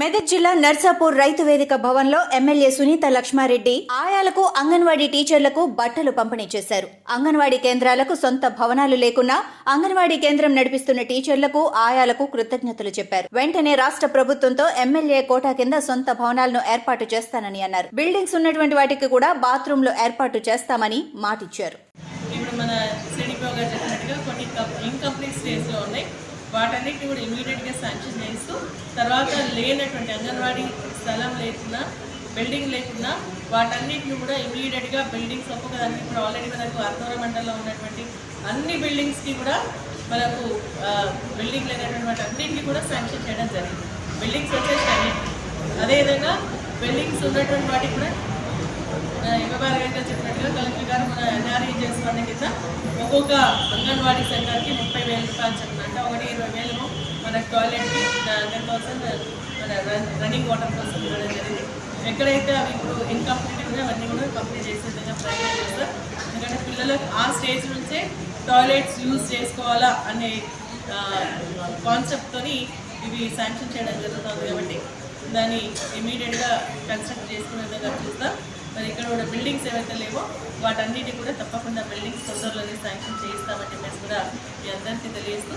మెదక్ జిల్లా నర్సాపూర్ రైతు వేదిక భవన్లో ఎమ్మెల్యే సునీత లక్ష్మారెడ్డి ఆయాలకు అంగన్వాడీ టీచర్లకు బట్టలు పంపిణీ చేశారు. అంగన్వాడీ కేంద్రాలకు సొంత భవనాలు లేకున్నా అంగన్వాడీ కేంద్రం నడిపిస్తున్న టీచర్లకు ఆయాలకు కృతజ్ఞతలు చెప్పారు. వెంటనే రాష్ట్ర ప్రభుత్వంతో ఎమ్మెల్యే కోటా కింద సొంత భవనాలను ఏర్పాటు చేస్తానని అన్నారు. బిల్డింగ్స్ ఉన్నటువంటి వాటికి కూడా బాత్రూంలు ఏర్పాటు చేస్తామని మాటిచ్చారు. ఇప్పుడు మన వాటన్నిటిని కూడా ఇమీడియట్గా శాంక్షన్ చేస్తూ తర్వాత లేనటువంటి అంగన్వాడీ స్థలం లేకున్నా బిల్డింగ్ లేకున్నా వాటన్నిటిని కూడా ఇమీడియట్గా బిల్డింగ్స్ ఒక్కొక్కదానికి ఇప్పుడు ఆల్రెడీ మనకు అర్ధవర మండలంలో ఉన్నటువంటి అన్ని బిల్డింగ్స్కి కూడా మనకు బిల్డింగ్ లేనటువంటి అన్నింటినీ కూడా శాంక్షన్ చేయడం జరిగింది. బిల్డింగ్స్ వచ్చేసి అన్నింటి అదేవిధంగా బిల్డింగ్స్ ఉన్నటువంటి వాటికి కూడా ఇవ్వబాల మన ఎన్ఆర్ఈ కింద ఒక్కొక్క అంగన్వాడీ సెంటర్కి ముప్పై వేల రూపాయలు చెప్పిన అంటే ఒకటి ఇరవై వేలు మన టాయిలెట్కి టెన్ థౌసండ్ మన రన్- రన్నింగ్ వాటర్ కోసం ఇవ్వడం జరిగింది. ఎక్కడైతే అవి ఇప్పుడు ఇన్కంప్లీట్ ఉన్నాయో అవన్నీ కూడా కంప్లీట్ చేసే విధంగా ప్రయత్నం చేస్తారు ఎందుకంటే పిల్లలకు ఆ స్టేజ్ నుంచే టాయిలెట్స్ యూజ్ చేసుకోవాలా అనే కాన్సెప్ట్తో ఇవి శాంక్షన్ చేయడం జరుగుతుంది కాబట్టి దాన్ని ఇమీడియట్గా కన్స్ట్రక్ట్ చేసుకునే విధంగా చూస్తాం మరి ఇక్కడ కూడా బిల్డింగ్స్ ఏవైతే లేవో వాటన్నిటి కూడా తప్పకుండా బిల్డింగ్స్ తొందరలోనే శాంక్షన్ చేయిస్తామని చెప్పేసి కూడా మీ అందరికీ తెలియజేస్తూ